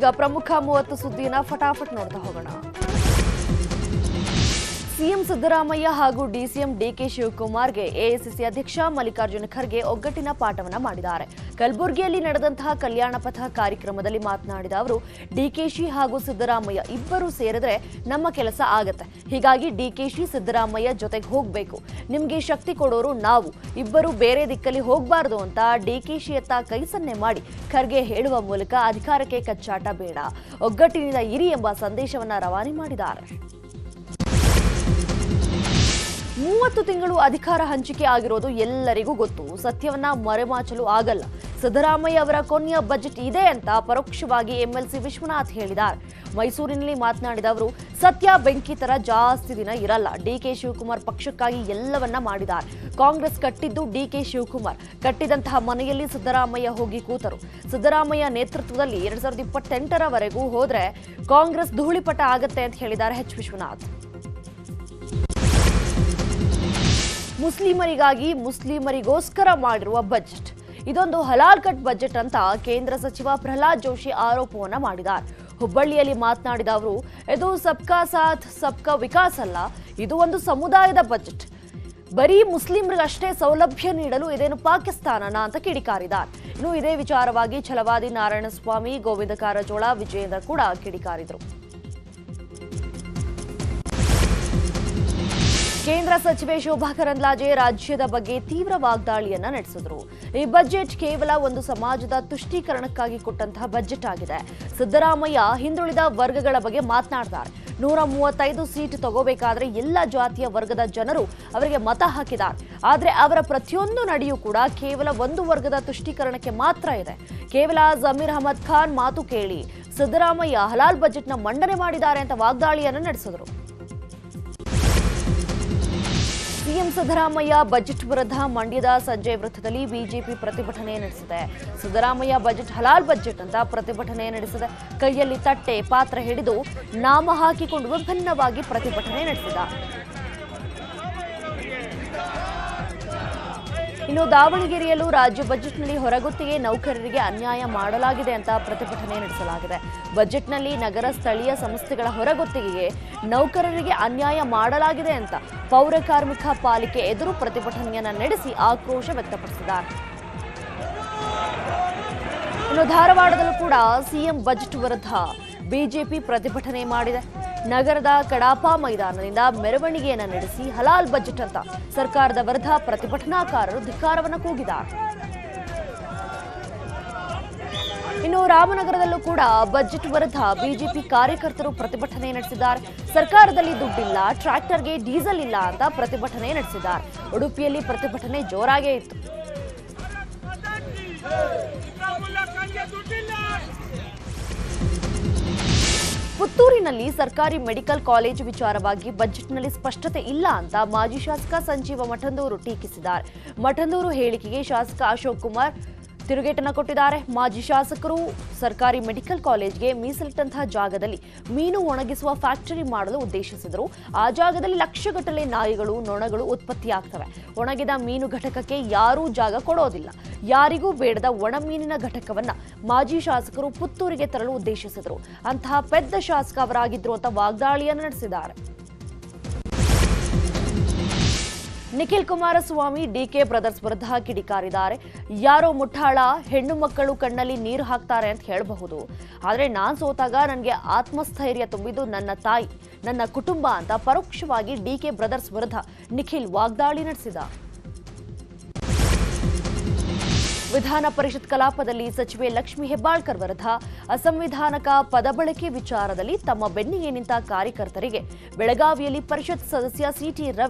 ಈಗ ಪ್ರಮುಖ ಮೂವತ್ತು ಸುದ್ದಿನ ಫಟಾಫಟ್ ನೋಡ್ತಾ ಹೋಗೋಣ. ಸಿಎಂ ಸಿದ್ದರಾಮಯ್ಯ ಹಾಗೂ ಡಿಸಿಎಂ ಡಿಕೆ ಶಿವಕುಮಾರ್ಗೆ ಎಐಸಿಸಿ ಅಧ್ಯಕ್ಷ ಮಲ್ಲಿಕಾರ್ಜುನ ಖರ್ಗೆ ಒಗ್ಗಟ್ಟಿನ ಪಾಠವನ್ನು ಮಾಡಿದ್ದಾರೆ. ಕಲಬುರಗಿಯಲ್ಲಿ ನಡೆದಂತಹ ಕಲ್ಯಾಣ ಪಥ ಕಾರ್ಯಕ್ರಮದಲ್ಲಿ ಮಾತನಾಡಿದ ಅವರು ಡಿಕೆಶಿ ಹಾಗೂ ಸಿದ್ದರಾಮಯ್ಯ ಇಬ್ಬರು ಸೇರಿದ್ರೆ ನಮ್ಮ ಕೆಲಸ ಆಗತ್ತೆ. ಹೀಗಾಗಿ ಡಿಕೆಶಿ ಸಿದ್ದರಾಮಯ್ಯ ಜೊತೆಗೆ ಹೋಗಬೇಕು. ನಿಮಗೆ ಶಕ್ತಿ ಕೊಡೋರು ನಾವು. ಇಬ್ಬರು ಬೇರೆ ದಿಕ್ಕಲ್ಲಿ ಹೋಗಬಾರದು ಅಂತ ಡಿಕೆಶಿಯತ್ತ ಕೈ ಸನ್ನೆ ಮಾಡಿ ಖರ್ಗೆ ಹೇಳುವ ಮೂಲಕ ಅಧಿಕಾರಕ್ಕೆ ಕಚ್ಚಾಟ ಬೇಡ. ಒಗ್ಗಟ್ಟಿನಿಂದ ಇರಿ ಎಂಬ ಸಂದೇಶವನ್ನ ರವಾನೆ ಮಾಡಿದ್ದಾರೆ. ಮೂವತ್ತು ತಿಂಗಳು ಅಧಿಕಾರ ಹಂಚಿಕೆ ಆಗಿರೋದು ಎಲ್ಲರಿಗೂ ಗೊತ್ತು. ಸತ್ಯವನ್ನ ಮರೆಮಾಚಲು ಆಗಲ್ಲ. ಸಿದ್ದರಾಮಯ್ಯ ಅವರ ಕೊನೆಯ ಬಜೆಟ್ ಇದೆ ಅಂತ ಪರೋಕ್ಷವಾಗಿ ಎಂಎಲ್ಸಿ ವಿಶ್ವನಾಥ್ ಹೇಳಿದ್ದಾರೆ. ಮೈಸೂರಿನಲ್ಲಿ ಮಾತನಾಡಿದ ಅವರು, ಸತ್ಯ ಬೆಂಕಿ ತರ ಜಾಸ್ತಿ ದಿನ ಇರಲ್ಲ. ಡಿಕೆ ಶಿವಕುಮಾರ್ ಪಕ್ಷಕ್ಕಾಗಿ ಎಲ್ಲವನ್ನ ಮಾಡಿದ್ದಾರೆ. ಕಾಂಗ್ರೆಸ್ ಕಟ್ಟಿದ್ದು ಡಿಕೆ ಶಿವಕುಮಾರ್. ಕಟ್ಟಿದಂತಹ ಮನೆಯಲ್ಲಿ ಸಿದ್ದರಾಮಯ್ಯ ಹೋಗಿ ಕೂತರು. ಸಿದ್ದರಾಮಯ್ಯ ನೇತೃತ್ವದಲ್ಲಿ ಎರಡ್ ಸಾವಿರದ ಇಪ್ಪತ್ತೆಂಟರವರೆಗೂ ಹೋದ್ರೆ ಕಾಂಗ್ರೆಸ್ ಧೂಳಿಪಟ ಆಗತ್ತೆ ಅಂತ ಹೇಳಿದ್ದಾರೆ ಎಚ್ ವಿಶ್ವನಾಥ್. ಮುಸ್ಲಿಮರಿಗಾಗಿ ಮುಸ್ಲಿಮರಿಗೋಸ್ಕರ ಮಾಡಿರುವ ಬಜೆಟ್. ಇದೊಂದು ಹಲಾಲ್ ಕಟ್ ಬಜೆಟ್ ಅಂತ ಕೇಂದ್ರ ಸಚಿವ ಪ್ರಹ್ಲಾದ್ ಜೋಶಿ ಆರೋಪವನ್ನ ಮಾಡಿದ್ದಾರೆ. ಹುಬ್ಬಳ್ಳಿಯಲ್ಲಿ ಮಾತನಾಡಿದ ಅವರು, ಇದು ಸಬ್ಕಾ ಸಾಥ್, ಸಬ್ಕಾ ವಿಕಾಸ್ ಅಲ್ಲ, ಇದು ಒಂದು ಸಮುದಾಯದ ಬಜೆಟ್. ಬರೀ ಮುಸ್ಲಿಮರಿಗಷ್ಟೇ ಸೌಲಭ್ಯ ನೀಡಲು ಇದೇನು ಪಾಕಿಸ್ತಾನನ ಅಂತ ಕಿಡಿಕಾರಿದ್ದಾರೆ. ಇನ್ನು ಇದೇ ವಿಚಾರವಾಗಿ ಛಲವಾದಿ ನಾರಾಯಣಸ್ವಾಮಿ, ಗೋವಿಂದ ಕಾರಜೋಳ, ವಿಜಯೇಂದ್ರ ಕೂಡ ಕಿಡಿಕಾರಿದರು. ಕೇಂದ್ರ ಸಚಿವೆ ಶೋಭಾ ಕರಂದ್ಲಾಜೆ ರಾಜ್ಯದ ಬಗ್ಗೆ ತೀವ್ರ ವಾಗ್ದಾಳಿಯನ್ನ ನಡೆಸಿದ್ರು. ಈ ಬಜೆಟ್ ಕೇವಲ ಒಂದು ಸಮಾಜದ ತುಷ್ಟೀಕರಣಕ್ಕಾಗಿ ಕೊಟ್ಟಂತಹ ಬಜೆಟ್ ಆಗಿದೆ. ಸಿದ್ದರಾಮಯ್ಯ ಹಿಂದುಳಿದ ವರ್ಗಗಳ ಬಗ್ಗೆ ಮಾತನಾಡ್ತಾರೆ ನೂರ ಮೂವತ್ತೈದು ಸೀಟ್ ತಗೋಬೇಕಾದ್ರೆ ಎಲ್ಲ ಜಾತಿಯ ವರ್ಗದ ಜನರು ಅವರಿಗೆ ಮತ ಹಾಕಿದ್ದಾರೆ ಆದರೆ ಅವರ ಪ್ರತಿಯೊಂದು ನಡೆಯೂ ಕೂಡ ಕೇವಲ ಒಂದು ವರ್ಗದ ತುಷ್ಟೀಕರಣಕ್ಕೆ ಮಾತ್ರ ಇದೆ. ಕೇವಲ ಜಮೀರ್ ಅಹಮದ್ ಖಾನ್ ಮಾತು ಕೇಳಿ ಸಿದ್ದರಾಮಯ್ಯ ಹಲಾಲ್ ಬಜೆಟ್ನ ಮಂಡನೆ ಮಾಡಿದ್ದಾರೆ ಅಂತ ವಾಗ್ದಾಳಿಯನ್ನು ನಡೆಸಿದ್ರು. ಸಿಎಂ ಸಿದ್ದರಾಮಯ್ಯ ಬಜೆಟ್ ವಿರುದ್ಧ ಮಂಡ್ಯದ ಸಂಜೆ ವೃತ್ತದಲ್ಲಿ ಬಿಜೆಪಿ ಪ್ರತಿಭಟನೆ ನಡೆಸಿದೆ. ಸಿದ್ದರಾಮಯ್ಯ ಬಜೆಟ್ ಹಲಾಲ್ ಬಜೆಟ್ ಅಂತ ಪ್ರತಿಭಟನೆ ನಡೆಸಿದೆ. ಕೈಯಲ್ಲಿ ತಟ್ಟೆ, ಪಾತ್ರ ಹಿಡಿದು ನಾಮ ಹಾಕಿಕೊಂಡು ವಿಭಿನ್ನವಾಗಿ ಪ್ರತಿಭಟನೆ ನಡೆಸಿದ. ಇನ್ನು ದಾವಣಗೆರೆಯಲ್ಲೂ ರಾಜ್ಯ ಬಜೆಟ್ನಲ್ಲಿ ಹೊರಗುತ್ತಿಗೆ ನೌಕರರಿಗೆ ಅನ್ಯಾಯ ಮಾಡಲಾಗಿದೆ ಅಂತ ಪ್ರತಿಭಟನೆ ನಡೆಸಲಾಗಿದೆ. ಬಜೆಟ್ನಲ್ಲಿ ನಗರ ಸ್ಥಳೀಯ ಸಂಸ್ಥೆಗಳ ಹೊರಗುತ್ತಿಗೆಗೆ ನೌಕರರಿಗೆ ಅನ್ಯಾಯ ಮಾಡಲಾಗಿದೆ ಅಂತ ಪೌರ ಕಾರ್ಮಿಕ ಪಾಲಿಕೆ ಎದುರು ಪ್ರತಿಭಟನೆಯನ್ನ ನಡೆಸಿ ಆಕ್ರೋಶ ವ್ಯಕ್ತಪಡಿಸಿದ್ದಾರೆ. ಇನ್ನು ಧಾರವಾಡದಲ್ಲೂ ಕೂಡ ಸಿಎಂ ಬಜೆಟ್ ವಿರುದ್ಧ ಬಿಜೆಪಿ ಪ್ರತಿಭಟನೆ ಮಾಡಿದೆ. ನಗರದ ಕಡಾಪ ಮೈದಾನದಿಂದ ಮೆರವಣಿಗೆಯನ್ನು ನಡೆಸಿ ಹಲಾಲ್ ಬಜೆಟ್ ಅಂತ ಸರ್ಕಾರದ ವಿರುದ್ಧ ಪ್ರತಿಭಟನಾಕಾರರು ಧಿಕ್ಕಾರವನ್ನು ಕೂಗಿದ್ದಾರೆ ಇನ್ನು ರಾಮನಗರದಲ್ಲೂ ಕೂಡ ಬಜೆಟ್ ವಿರುದ್ಧ ಬಿಜೆಪಿ ಕಾರ್ಯಕರ್ತರು ಪ್ರತಿಭಟನೆ ನಡೆಸಿದ್ದಾರೆ ಸರ್ಕಾರದಲ್ಲಿ ದುಡ್ಡಿಲ್ಲ ಟ್ರ್ಯಾಕ್ಟರ್ಗೆ ಡೀಸೆಲ್ ಇಲ್ಲ ಅಂತ ಪ್ರತಿಭಟನೆ ನಡೆಸಿದ್ದಾರೆ ಉಡುಪಿಯಲ್ಲಿ ಪ್ರತಿಭಟನೆ ಜೋರಾಗೇ ಇತ್ತು ಪುತ್ತೂರಿನಲ್ಲಿ ಸರ್ಕಾರಿ ಮೆಡಿಕಲ್ ಕಾಲೇಜು ವಿಚಾರವಾಗಿ ಬಜೆಟ್ನಲ್ಲಿ ಸ್ಪಷ್ಟತೆ ಇಲ್ಲ ಅಂತ ಮಾಜಿ ಶಾಸಕ ಸಂಜೀವ ಮಠಂದೂರು ಟೀಕಿಸಿದ್ದಾರೆ. ಮಠಂದೂರು ಹೇಳಿಕೆಗೆ ಶಾಸಕ ಅಶೋಕ್ ಕುಮಾರ್ ತಿರುಗೇಟನ್ನ ಕೊಟ್ಟಿದ್ದಾರೆ. ಮಾಜಿ ಶಾಸಕರು ಸರ್ಕಾರಿ ಮೆಡಿಕಲ್ ಕಾಲೇಜ್ಗೆ ಮೀಸಲಿಟ್ಟಂತಹ ಜಾಗದಲ್ಲಿ ಮೀನು ಒಣಗಿಸುವ ಫ್ಯಾಕ್ಟರಿ ಮಾಡಲು ಉದ್ದೇಶಿಸಿದರು. ಆ ಜಾಗದಲ್ಲಿ ಲಕ್ಷಗಟ್ಟಲೆ ನಾಯಿಗಳು, ನೊಣಗಳು ಉತ್ಪತ್ತಿಯಾಗ್ತವೆ. ಒಣಗಿದ ಮೀನು ಘಟಕಕ್ಕೆ ಯಾರೂ ಜಾಗ ಕೊಡೋದಿಲ್ಲ. ಯಾರಿಗೂ ಬೇಡದ ಒಣ ಮೀನಿನ ಘಟಕವನ್ನ ಮಾಜಿ ಶಾಸಕರು ಪುತ್ತೂರಿಗೆ ತರಲು ಉದ್ದೇಶಿಸಿದರು. ಅಂತಹ ಪೆದ್ದ ಶಾಸಕ ಅವರಾಗಿದ್ರು ಅಂತ ವಾಗ್ದಾಳಿಯನ್ನು ನಡೆಸಿದ್ದಾರೆ. ನಿಖಿಲ್ ಕುಮಾರಸ್ವಾಮಿ ಡಿಕೆ ಬ್ರದರ್ಸ್ ವಿರುದ್ಧ ಕಿಡಿಕಾರಿದ್ದಾರೆ. ಯಾರೋ ಮುಠಾಳ ಹೆಣ್ಣು ಮಕ್ಕಳು ಕಣ್ಣಲ್ಲಿ ನೀರು ಹಾಕ್ತಾರೆ ಅಂತ ಹೇಳಬಹುದು. ಆದರೆ ನಾನು ಸೋತಾಗ ನನಗೆ ಆತ್ಮಸ್ಥೈರ್ಯ ತುಂಬಿದ್ದು ನನ್ನ ತಾಯಿ, ನನ್ನ ಕುಟುಂಬ ಅಂತ ಪರೋಕ್ಷವಾಗಿ ಡಿಕೆ ಬ್ರದರ್ಸ್ ವಿರುದ್ಧ ನಿಖಿಲ್ ವಾಗ್ದಾಳಿ ನಡೆಸಿದ. ವಿಧಾನ ಪರಿಷತ್ ಕಲಾಪದಲ್ಲಿ ಸಚಿವೆ ಲಕ್ಷ್ಮಿ ಹೆಬ್ಬಾಳ್ಕರ್ ವಿರುದ್ಧ ಅಸಂವಿಧಾನಕ ಪದಬಳಕೆ ವಿಚಾರದಲ್ಲಿ ತಮ್ಮ ಬೆನ್ನಿಗೆ ನಿಂತ ಕಾರ್ಯಕರ್ತರಿಗೆ ಬೆಳಗಾವಿಯಲ್ಲಿ ಪರಿಷತ್ ಸದಸ್ಯ ಸಿಟಿ ರವಿ